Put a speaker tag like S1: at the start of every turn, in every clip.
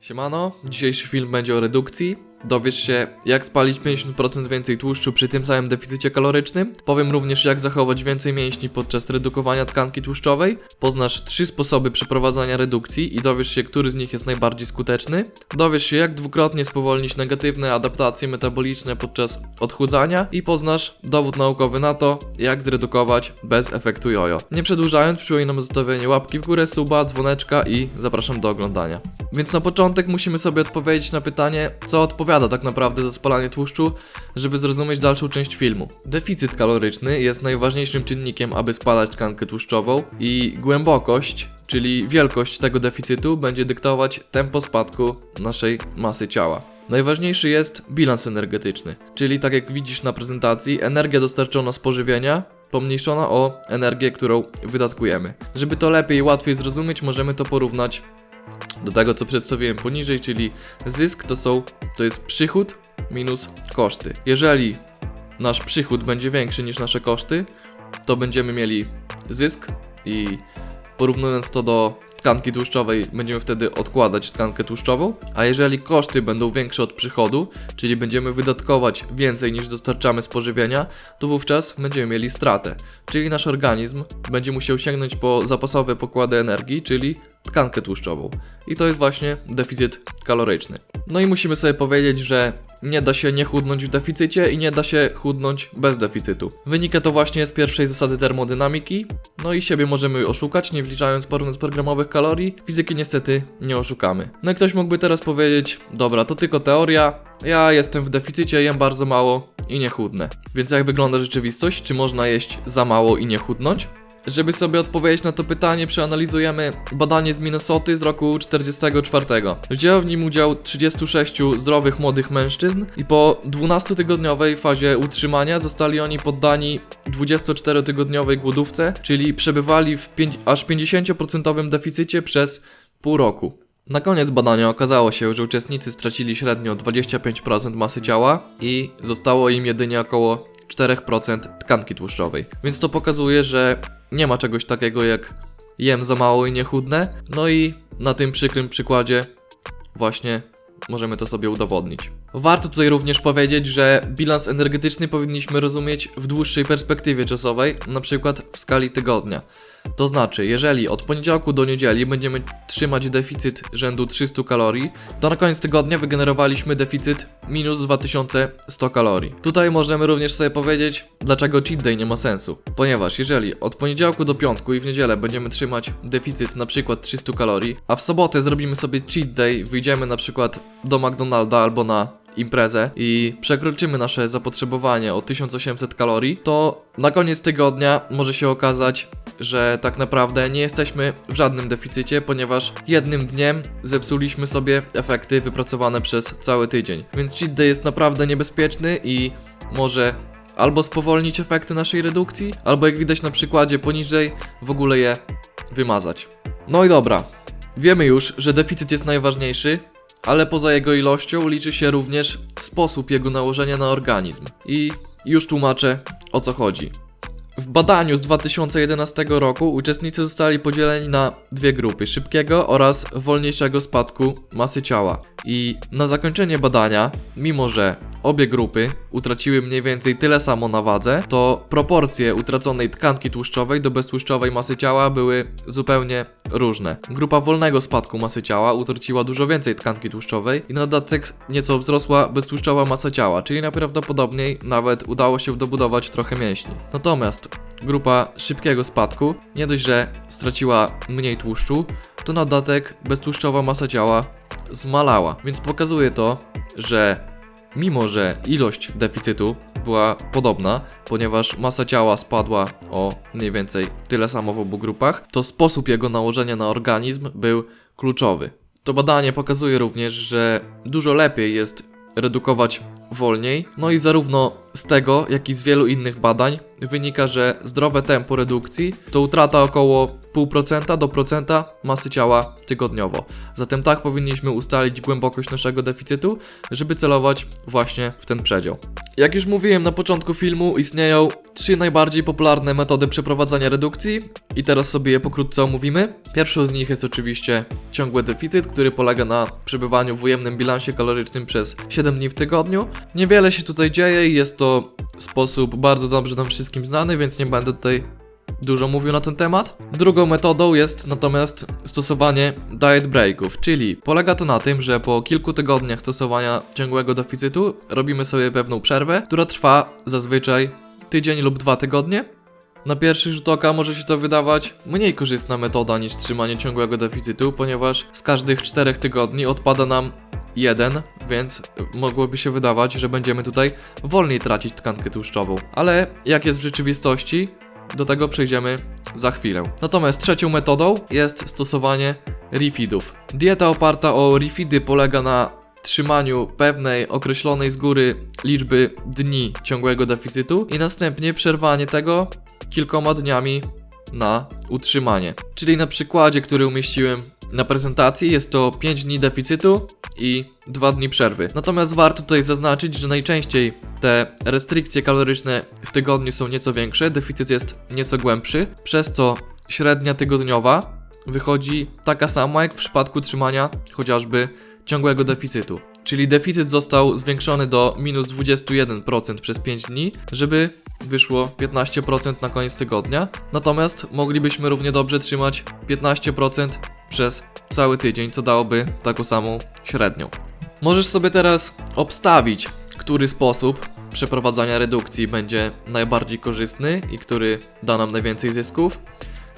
S1: Siemano, dzisiejszy film będzie o redukcji. Dowiesz się, jak spalić 50% więcej tłuszczu przy tym samym deficycie kalorycznym. Powiem również, jak zachować więcej mięśni podczas redukowania tkanki tłuszczowej. Poznasz trzy sposoby przeprowadzania redukcji i dowiesz się, który z nich jest najbardziej skuteczny. Dowiesz się, jak dwukrotnie spowolnić negatywne adaptacje metaboliczne podczas odchudzania i poznasz dowód naukowy na to, jak zredukować bez efektu jojo. Nie przedłużając, przypominam o łapki w górę, suba, dzwoneczka i zapraszam do oglądania. Więc na początek musimy sobie odpowiedzieć na pytanie, co odpowiada tak naprawdę za spalanie tłuszczu, żeby zrozumieć dalszą część filmu. Deficyt kaloryczny jest najważniejszym czynnikiem, aby spalać tkankę tłuszczową i głębokość, czyli wielkość tego deficytu będzie dyktować tempo spadku naszej masy ciała. Najważniejszy jest bilans energetyczny, czyli tak jak widzisz na prezentacji, energia dostarczona z pożywienia pomniejszona o energię, którą wydatkujemy. Żeby to lepiej i łatwiej zrozumieć, możemy to porównać do tego, co przedstawiłem poniżej, czyli zysk to są, to jest przychód minus koszty. Jeżeli nasz przychód będzie większy niż nasze koszty, to będziemy mieli zysk i porównując to do tkanki tłuszczowej, będziemy wtedy odkładać tkankę tłuszczową, a jeżeli koszty będą większe od przychodu, czyli będziemy wydatkować więcej niż dostarczamy z pożywienia, to wówczas będziemy mieli stratę, czyli nasz organizm będzie musiał sięgnąć po zapasowe pokłady energii, czyli tkankę tłuszczową. I to jest właśnie deficyt kaloryczny. No i musimy sobie powiedzieć, że nie da się nie chudnąć w deficycie i nie da się chudnąć bez deficytu. Wynika to właśnie z pierwszej zasady termodynamiki, no i siebie możemy oszukać, nie wliczając programowych kalorii. Fizyki niestety nie oszukamy. No i ktoś mógłby teraz powiedzieć, dobra, to tylko teoria, ja jestem w deficycie, jem bardzo mało i nie chudnę. Więc jak wygląda rzeczywistość? Czy można jeść za mało i nie chudnąć? Żeby sobie odpowiedzieć na to pytanie, przeanalizujemy badanie z Minnesoty z roku 44. Wzięło w nim udział 36 zdrowych młodych mężczyzn i po 12-tygodniowej fazie utrzymania zostali oni poddani 24-tygodniowej głodówce, czyli przebywali w aż 50% deficycie przez pół roku. Na koniec badania okazało się, że uczestnicy stracili średnio 25% masy ciała i zostało im jedynie około 4% tkanki tłuszczowej. Więc to pokazuje, że nie ma czegoś takiego jak jem za mało i nie chudnę. No i na tym przykrym przykładzie właśnie możemy to sobie udowodnić. Warto tutaj również powiedzieć, że bilans energetyczny powinniśmy rozumieć w dłuższej perspektywie czasowej, na przykład w skali tygodnia. To znaczy, jeżeli od poniedziałku do niedzieli będziemy trzymać deficyt rzędu 300 kalorii, to na koniec tygodnia wygenerowaliśmy deficyt minus 2100 kalorii. Tutaj możemy również sobie powiedzieć, dlaczego cheat day nie ma sensu. Ponieważ jeżeli od poniedziałku do piątku i w niedzielę będziemy trzymać deficyt na przykład 300 kalorii, a w sobotę zrobimy sobie cheat day, wyjdziemy na przykład do McDonalda albo na imprezę i przekroczymy nasze zapotrzebowanie o 1800 kalorii, to na koniec tygodnia może się okazać, że tak naprawdę nie jesteśmy w żadnym deficycie, ponieważ jednym dniem zepsuliśmy sobie efekty wypracowane przez cały tydzień. Więc cheat day jest naprawdę niebezpieczny i może albo spowolnić efekty naszej redukcji, albo jak widać na przykładzie poniżej, w ogóle je wymazać. No i dobra, wiemy już, że deficyt jest najważniejszy, ale poza jego ilością liczy się również sposób jego nałożenia na organizm. I już tłumaczę o co chodzi. W badaniu z 2011 roku uczestnicy zostali podzieleni na dwie grupy: szybkiego oraz wolniejszego spadku masy ciała. I na zakończenie badania, mimo że obie grupy utraciły mniej więcej tyle samo na wadze, to proporcje utraconej tkanki tłuszczowej do beztłuszczowej masy ciała były zupełnie różne. Grupa wolnego spadku masy ciała utraciła dużo więcej tkanki tłuszczowej i na dodatek nieco wzrosła beztłuszczowa masa ciała, czyli najprawdopodobniej nawet udało się dobudować trochę mięśni. Natomiast grupa szybkiego spadku nie dość, że straciła mniej tłuszczu, to na dodatek beztłuszczowa masa ciała zmalała. Więc pokazuje to, że mimo że ilość deficytu była podobna, ponieważ masa ciała spadła o mniej więcej tyle samo w obu grupach, to sposób jego nałożenia na organizm był kluczowy. To badanie pokazuje również, że dużo lepiej jest redukować wolniej. No i zarówno z tego, jak i z wielu innych badań wynika, że zdrowe tempo redukcji to utrata około 0,5% do procenta masy ciała tygodniowo. Zatem tak powinniśmy ustalić głębokość naszego deficytu, żeby celować właśnie w ten przedział. Jak już mówiłem na początku filmu, istnieją trzy najbardziej popularne metody przeprowadzania redukcji i teraz sobie je pokrótce omówimy. Pierwszą z nich jest oczywiście ciągły deficyt, który polega na przebywaniu w ujemnym bilansie kalorycznym przez 7 dni w tygodniu. Niewiele się tutaj dzieje i jest to sposób bardzo dobrze nam wszystkim znany, więc nie będę tutaj dużo mówił na ten temat. Drugą metodą jest natomiast stosowanie diet breaków, czyli polega to na tym, że po kilku tygodniach stosowania ciągłego deficytu robimy sobie pewną przerwę, która trwa zazwyczaj tydzień lub dwa tygodnie. Na pierwszy rzut oka może się to wydawać mniej korzystna metoda niż trzymanie ciągłego deficytu, ponieważ z każdych czterech tygodni odpada nam jeden, więc mogłoby się wydawać, że będziemy tutaj wolniej tracić tkankę tłuszczową. Ale jak jest w rzeczywistości, do tego przejdziemy za chwilę. Natomiast trzecią metodą jest stosowanie refeedów. Dieta oparta o refeedy polega na trzymaniu pewnej określonej z góry liczby dni ciągłego deficytu i następnie przerwanie tego kilkoma dniami na utrzymanie. Czyli na przykładzie, który umieściłem na prezentacji, jest to 5 dni deficytu i 2 dni przerwy. Natomiast warto tutaj zaznaczyć, że najczęściej te restrykcje kaloryczne w tygodniu są nieco większe, deficyt jest nieco głębszy, przez co średnia tygodniowa wychodzi taka sama jak w przypadku trzymania chociażby ciągłego deficytu. Czyli deficyt został zwiększony do minus 21% przez 5 dni, żeby wyszło 15% na koniec tygodnia. Natomiast moglibyśmy równie dobrze trzymać 15% przez cały tydzień, co dałoby taką samą średnią. Możesz sobie teraz obstawić, który sposób przeprowadzania redukcji będzie najbardziej korzystny i który da nam najwięcej zysków.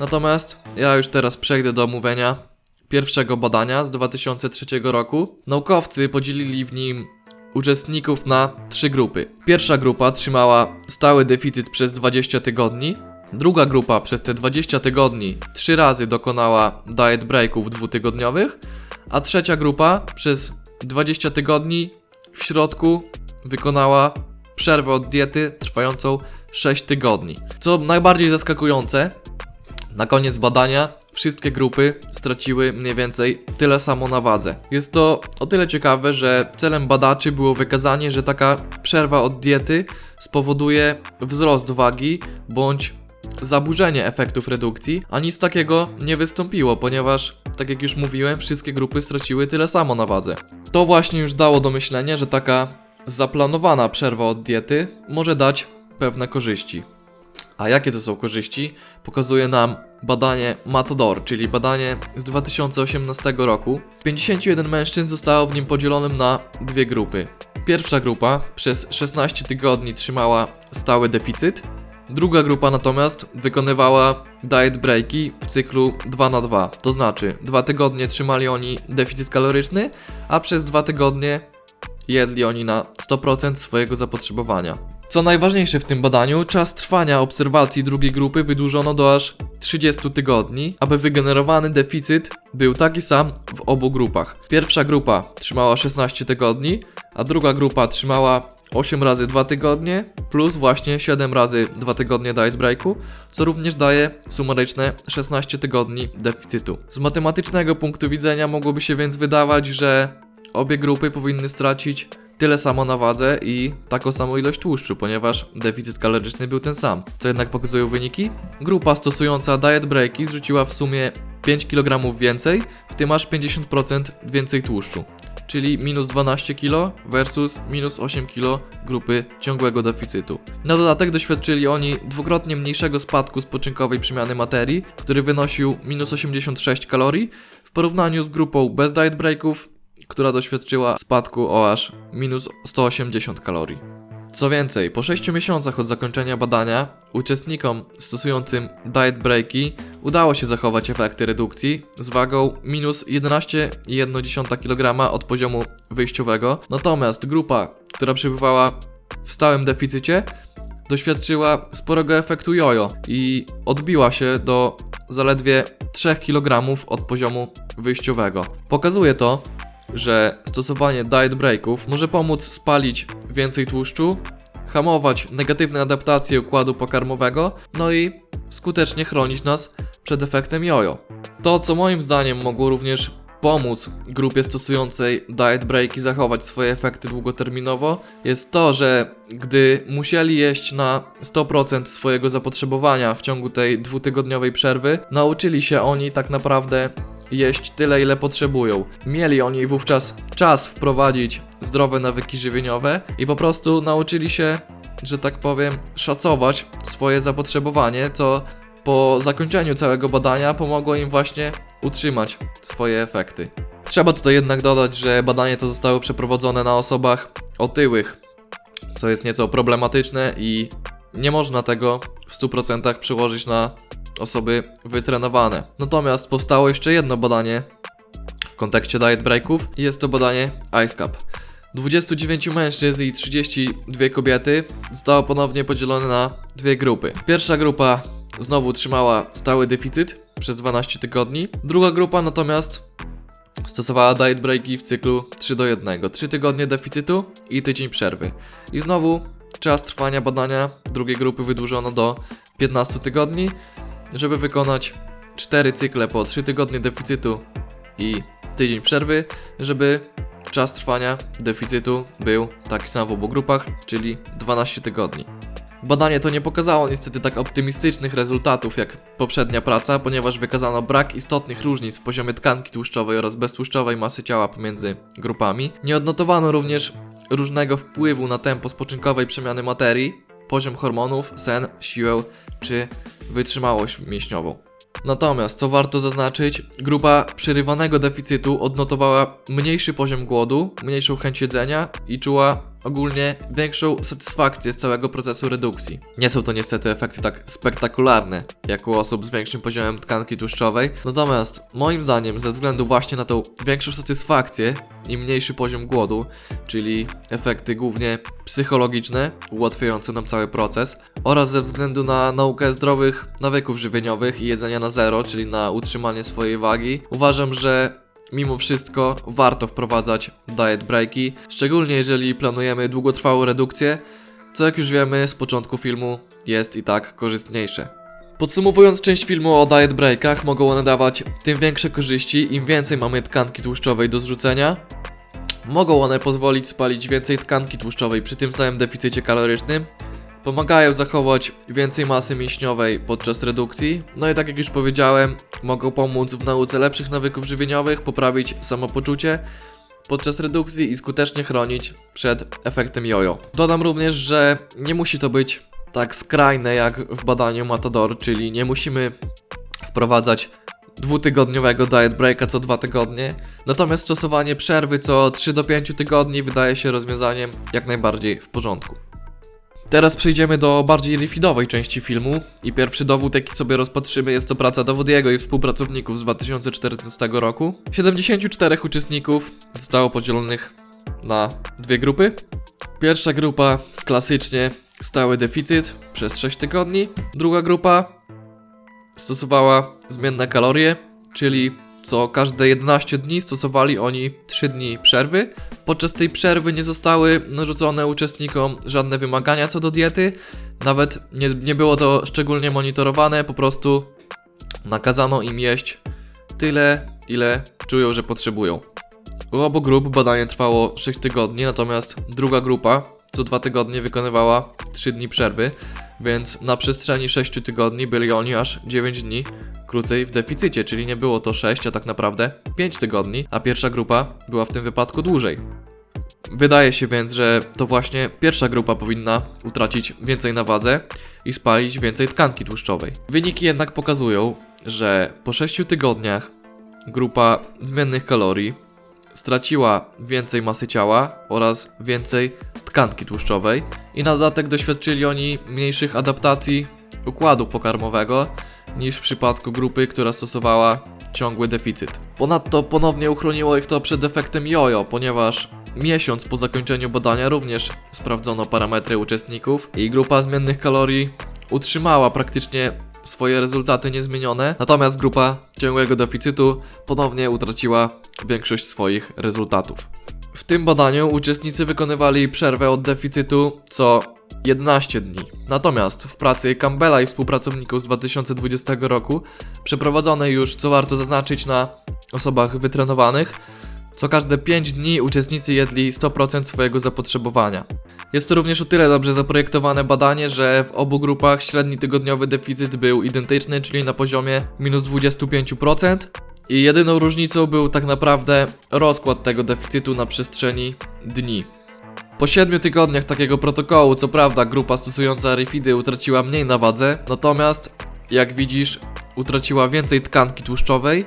S1: Natomiast ja już teraz przejdę do omówienia pierwszego badania z 2003 roku. Naukowcy podzielili w nim uczestników na trzy grupy. Pierwsza grupa trzymała stały deficyt przez 20 tygodni. Druga grupa przez te 20 tygodni trzy razy dokonała diet breaków dwutygodniowych, a trzecia grupa przez 20 tygodni w środku wykonała przerwę od diety trwającą 6 tygodni. Co najbardziej zaskakujące, na koniec badania wszystkie grupy straciły mniej więcej tyle samo na wadze. Jest to o tyle ciekawe, że celem badaczy było wykazanie, że taka przerwa od diety spowoduje wzrost wagi bądź zaburzenie efektów redukcji, a nic takiego nie wystąpiło, ponieważ, tak jak już mówiłem, wszystkie grupy straciły tyle samo na wadze. To właśnie już dało do myślenia, że taka zaplanowana przerwa od diety może dać pewne korzyści. A jakie to są korzyści? Pokazuje nam badanie Matador, czyli badanie z 2018 roku. 51 mężczyzn zostało w nim podzielonym na dwie grupy. Pierwsza grupa przez 16 tygodni trzymała stały deficyt, druga grupa natomiast wykonywała diet breaki w cyklu 2 na 2 To znaczy, dwa tygodnie trzymali oni deficyt kaloryczny, a przez dwa tygodnie jedli oni na 100% swojego zapotrzebowania. Co najważniejsze w tym badaniu, czas trwania obserwacji drugiej grupy wydłużono do aż 30 tygodni, aby wygenerowany deficyt był taki sam w obu grupach. Pierwsza grupa trzymała 16 tygodni, a druga grupa trzymała 8 razy 2 tygodnie, plus właśnie 7 razy 2 tygodnie diet breaku, co również daje sumaryczne 16 tygodni deficytu. Z matematycznego punktu widzenia mogłoby się więc wydawać, że obie grupy powinny stracić tyle samo na wadze i taką samą ilość tłuszczu, ponieważ deficyt kaloryczny był ten sam. Co jednak pokazują wyniki? Grupa stosująca diet breaki zrzuciła w sumie 5 kg więcej, w tym aż 50% więcej tłuszczu. Czyli minus 12 kg versus minus 8 kg grupy ciągłego deficytu. Na dodatek doświadczyli oni dwukrotnie mniejszego spadku spoczynkowej przemiany materii, który wynosił minus 86 kalorii, w porównaniu z grupą bez diet breaków która doświadczyła spadku o aż minus 180 kalorii. Co więcej, po 6 miesiącach od zakończenia badania, uczestnikom stosującym diet breaki udało się zachować efekty redukcji z wagą minus 11,1 kg od poziomu wyjściowego, natomiast grupa, która przebywała w stałym deficycie, doświadczyła sporego efektu jojo i odbiła się do zaledwie 3 kg od poziomu wyjściowego. Pokazuje to, że stosowanie diet breaków może pomóc spalić więcej tłuszczu, hamować negatywne adaptacje układu pokarmowego, no i skutecznie chronić nas przed efektem jojo. To, co moim zdaniem mogło również pomóc grupie stosującej diet breaki zachować swoje efekty długoterminowo, jest to, że gdy musieli jeść na 100% swojego zapotrzebowania w ciągu tej dwutygodniowej przerwy, nauczyli się oni tak naprawdę jeść tyle, ile potrzebują. Mieli oni wówczas czas wprowadzić zdrowe nawyki żywieniowe i po prostu nauczyli się, że tak powiem, szacować swoje zapotrzebowanie, co po zakończeniu całego badania pomogło im właśnie utrzymać swoje efekty. Trzeba tutaj jednak dodać, że badanie to zostało przeprowadzone na osobach otyłych, co jest nieco problematyczne i nie można tego w 100% przełożyć na osoby wytrenowane. Natomiast powstało jeszcze jedno badanie w kontekście diet breaków i jest to badanie IceCap. 29 mężczyzn i 32 kobiety zostało ponownie podzielone na dwie grupy. Pierwsza grupa znowu trzymała stały deficyt przez 12 tygodni, druga grupa natomiast stosowała diet breaki w cyklu 3 do 1. 3 tygodnie deficytu i tydzień przerwy. I znowu czas trwania badania drugiej grupy wydłużono do 15 tygodni, żeby wykonać 4 cykle po 3 tygodnie deficytu i tydzień przerwy, żeby czas trwania deficytu był taki sam w obu grupach, czyli 12 tygodni. Badanie to nie pokazało niestety tak optymistycznych rezultatów jak poprzednia praca, ponieważ wykazano brak istotnych różnic w poziomie tkanki tłuszczowej oraz beztłuszczowej masy ciała pomiędzy grupami. Nie odnotowano również różnego wpływu na tempo spoczynkowej przemiany materii, poziom hormonów, sen, siłę czy wytrzymałość mięśniową. Natomiast, co warto zaznaczyć, grupa przerywanego deficytu odnotowała mniejszy poziom głodu, mniejszą chęć jedzenia i czuła ogólnie większą satysfakcję z całego procesu redukcji. Nie są to niestety efekty tak spektakularne, jak u osób z większym poziomem tkanki tłuszczowej, natomiast moim zdaniem ze względu właśnie na tą większą satysfakcję i mniejszy poziom głodu, czyli efekty głównie psychologiczne, ułatwiające nam cały proces, oraz ze względu na naukę zdrowych nawyków żywieniowych i jedzenia na zero, czyli na utrzymanie swojej wagi, uważam, że Mimo wszystko warto wprowadzać diet breaki, szczególnie jeżeli planujemy długotrwałą redukcję, co jak już wiemy z początku filmu jest i tak korzystniejsze. Podsumowując część filmu o diet breakach, mogą one dawać tym większe korzyści, im więcej mamy tkanki tłuszczowej do zrzucenia. Mogą one pozwolić spalić więcej tkanki tłuszczowej przy tym samym deficycie kalorycznym, Pomagają zachować więcej masy mięśniowej podczas redukcji. No i tak jak już powiedziałem, mogą pomóc w nauce lepszych nawyków żywieniowych, poprawić samopoczucie podczas redukcji i skutecznie chronić przed efektem jojo. Dodam również, że nie musi to być tak skrajne jak w badaniu Matador, czyli nie musimy wprowadzać dwutygodniowego diet breaka co dwa tygodnie. Natomiast stosowanie przerwy co 3 do 5 tygodni wydaje się rozwiązaniem jak najbardziej w porządku. Teraz przejdziemy do bardziej rifidowej części filmu i pierwszy dowód jaki sobie rozpatrzymy jest to praca Dowodiego i współpracowników z 2014 roku. 74 uczestników zostało podzielonych na dwie grupy. Pierwsza grupa klasycznie stały deficyt przez 6 tygodni. Druga grupa stosowała zmienne kalorie, czyli co każde 11 dni stosowali oni 3 dni przerwy. Podczas tej przerwy nie zostały narzucone uczestnikom żadne wymagania co do diety, nawet nie, nie było to szczególnie monitorowane, po prostu nakazano im jeść tyle, ile czują, że potrzebują. U obu grup badanie trwało 6 tygodni, natomiast druga grupa co 2 tygodnie wykonywała 3 dni przerwy, więc na przestrzeni 6 tygodni byli oni aż 9 dni krócej w deficycie, czyli nie było to 6, a tak naprawdę 5 tygodni, a pierwsza grupa była w tym wypadku dłużej. Wydaje się więc, że to właśnie pierwsza grupa powinna utracić więcej na wadze i spalić więcej tkanki tłuszczowej. Wyniki jednak pokazują, że po 6 tygodniach grupa zmiennych kalorii straciła więcej masy ciała oraz więcej tkanki tłuszczowej i na dodatek doświadczyli oni mniejszych adaptacji układu pokarmowego niż w przypadku grupy, która stosowała ciągły deficyt. Ponadto ponownie uchroniło ich to przed efektem jojo, ponieważ miesiąc po zakończeniu badania również sprawdzono parametry uczestników i grupa zmiennych kalorii utrzymała praktycznie swoje rezultaty niezmienione, natomiast grupa ciągłego deficytu ponownie utraciła większość swoich rezultatów. W tym badaniu uczestnicy wykonywali przerwę od deficytu co 11 dni. Natomiast w pracy Campbella i współpracowników z 2020 roku, przeprowadzonej już, co warto zaznaczyć, na osobach wytrenowanych, co każde 5 dni uczestnicy jedli 100% swojego zapotrzebowania. Jest to również o tyle dobrze zaprojektowane badanie, że w obu grupach średni tygodniowy deficyt był identyczny, czyli na poziomie minus 25%. I jedyną różnicą był tak naprawdę rozkład tego deficytu na przestrzeni dni. Po 7 tygodniach takiego protokołu, co prawda, grupa stosująca rifidy utraciła mniej na wadze, natomiast jak widzisz, utraciła więcej tkanki tłuszczowej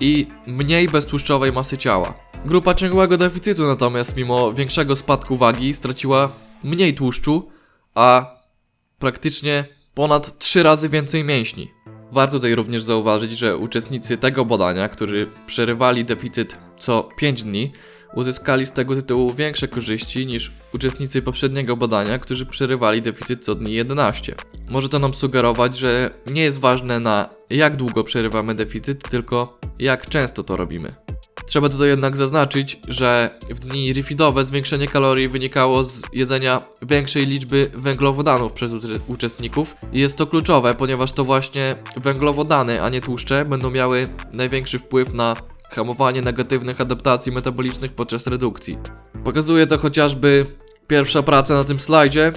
S1: i mniej beztłuszczowej masy ciała. Grupa ciągłego deficytu natomiast mimo większego spadku wagi straciła mniej tłuszczu, a praktycznie ponad 3 razy więcej mięśni. Warto tutaj również zauważyć, że uczestnicy tego badania, którzy przerywali deficyt co 5 dni, uzyskali z tego tytułu większe korzyści niż uczestnicy poprzedniego badania, którzy przerywali deficyt co dni 11. Może to nam sugerować, że nie jest ważne na jak długo przerywamy deficyt, tylko jak często to robimy. Trzeba tutaj jednak zaznaczyć, że w dni rifidowe zwiększenie kalorii wynikało z jedzenia większej liczby węglowodanów przez ucze- uczestników i jest to kluczowe, ponieważ to właśnie węglowodany, a nie tłuszcze będą miały największy wpływ na hamowanie negatywnych adaptacji metabolicznych podczas redukcji. Pokazuje to chociażby pierwsza praca na tym slajdzie,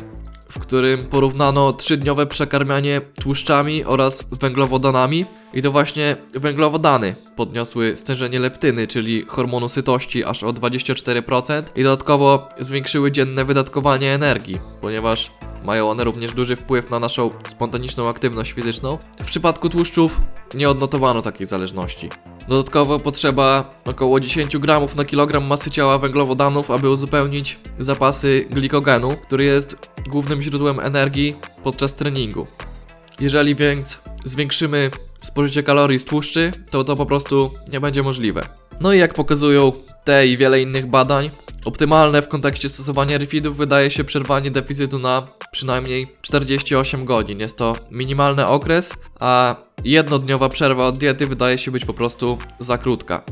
S1: w którym porównano trzydniowe przekarmianie tłuszczami oraz węglowodanami i to właśnie węglowodany podniosły stężenie leptyny, czyli hormonu sytości aż o 24% i dodatkowo zwiększyły dzienne wydatkowanie energii, ponieważ mają one również duży wpływ na naszą spontaniczną aktywność fizyczną. W przypadku tłuszczów nie odnotowano takiej zależności. Dodatkowo potrzeba około 10 gramów na kilogram masy ciała węglowodanów, aby uzupełnić zapasy glikogenu, który jest głównym źródłem energii podczas treningu. Jeżeli więc zwiększymy spożycie kalorii z tłuszczy, to to po prostu nie będzie możliwe. No i jak pokazują te i wiele innych badań, optymalne w kontekście stosowania refeedów wydaje się przerwanie deficytu na przynajmniej 48 godzin. Jest to minimalny okres, a jednodniowa przerwa od diety wydaje się być po prostu za krótka.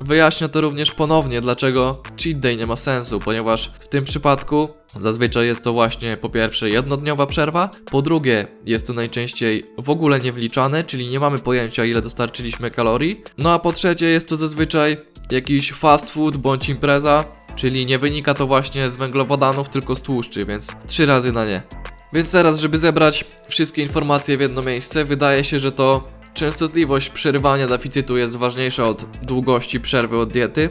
S1: Wyjaśnię to również ponownie, dlaczego cheat day nie ma sensu, ponieważ w tym przypadku zazwyczaj jest to właśnie po pierwsze jednodniowa przerwa, po drugie jest to najczęściej w ogóle nie wliczane, czyli nie mamy pojęcia ile dostarczyliśmy kalorii, no a po trzecie jest to zazwyczaj jakiś fast food bądź impreza, czyli nie wynika to właśnie z węglowodanów, tylko z tłuszczy, więc trzy razy na nie. Więc teraz, żeby zebrać wszystkie informacje w jedno miejsce, wydaje się, że to częstotliwość przerywania deficytu jest ważniejsza od długości przerwy od diety.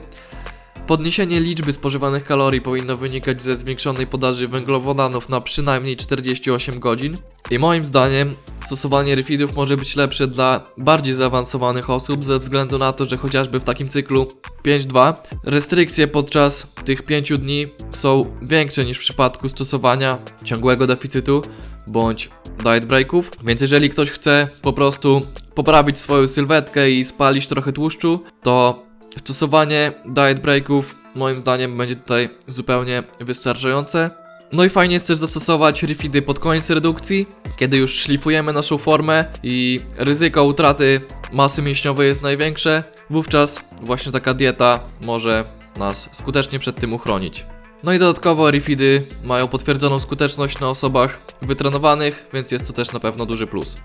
S1: Podniesienie liczby spożywanych kalorii powinno wynikać ze zwiększonej podaży węglowodanów na przynajmniej 48 godzin. I moim zdaniem stosowanie refeedów może być lepsze dla bardziej zaawansowanych osób ze względu na to, że chociażby w takim cyklu 5-2 restrykcje podczas tych 5 dni są większe niż w przypadku stosowania ciągłego deficytu bądź diet breaków. Więc jeżeli ktoś chce po prostu poprawić swoją sylwetkę i spalić trochę tłuszczu, to stosowanie diet breaków moim zdaniem będzie tutaj zupełnie wystarczające. No i fajnie jest też zastosować refidy pod koniec redukcji, kiedy już szlifujemy naszą formę i ryzyko utraty masy mięśniowej jest największe. Wówczas właśnie taka dieta może nas skutecznie przed tym uchronić. No i dodatkowo refidy mają potwierdzoną skuteczność na osobach wytrenowanych, więc jest to też na pewno duży plus.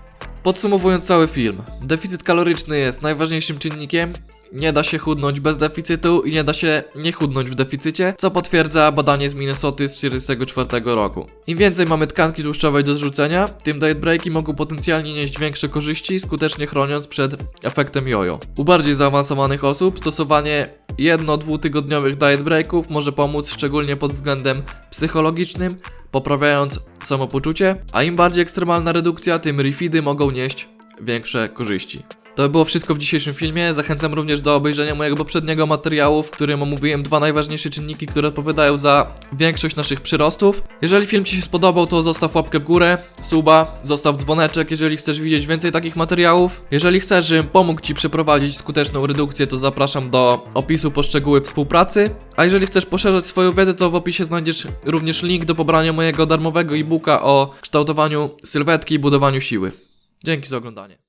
S1: Podsumowując cały film, deficyt kaloryczny jest najważniejszym czynnikiem. Nie da się chudnąć bez deficytu i nie da się nie chudnąć w deficycie, co potwierdza badanie z Minnesoty z 1944 roku. Im więcej mamy tkanki tłuszczowej do zrzucenia, tym diet breaki mogą potencjalnie nieść większe korzyści, skutecznie chroniąc przed efektem jojo. U bardziej zaawansowanych osób stosowanie jedno-dwutygodniowych diet breaków może pomóc szczególnie pod względem psychologicznym, poprawiając samopoczucie, a im bardziej ekstremalna redukcja, tym refidy mogą nieść większe korzyści. To by było wszystko w dzisiejszym filmie. Zachęcam również do obejrzenia mojego poprzedniego materiału, w którym omówiłem dwa najważniejsze czynniki, które odpowiadają za większość naszych przyrostów. Jeżeli film Ci się spodobał, to zostaw łapkę w górę, suba, zostaw dzwoneczek, jeżeli chcesz widzieć więcej takich materiałów. Jeżeli chcesz, żebym pomógł Ci przeprowadzić skuteczną redukcję, to zapraszam do opisu po szczegóły współpracy. A jeżeli chcesz poszerzać swoją wiedzę, to w opisie znajdziesz również link do pobrania mojego darmowego e-booka o kształtowaniu sylwetki i budowaniu siły. Dzięki za oglądanie.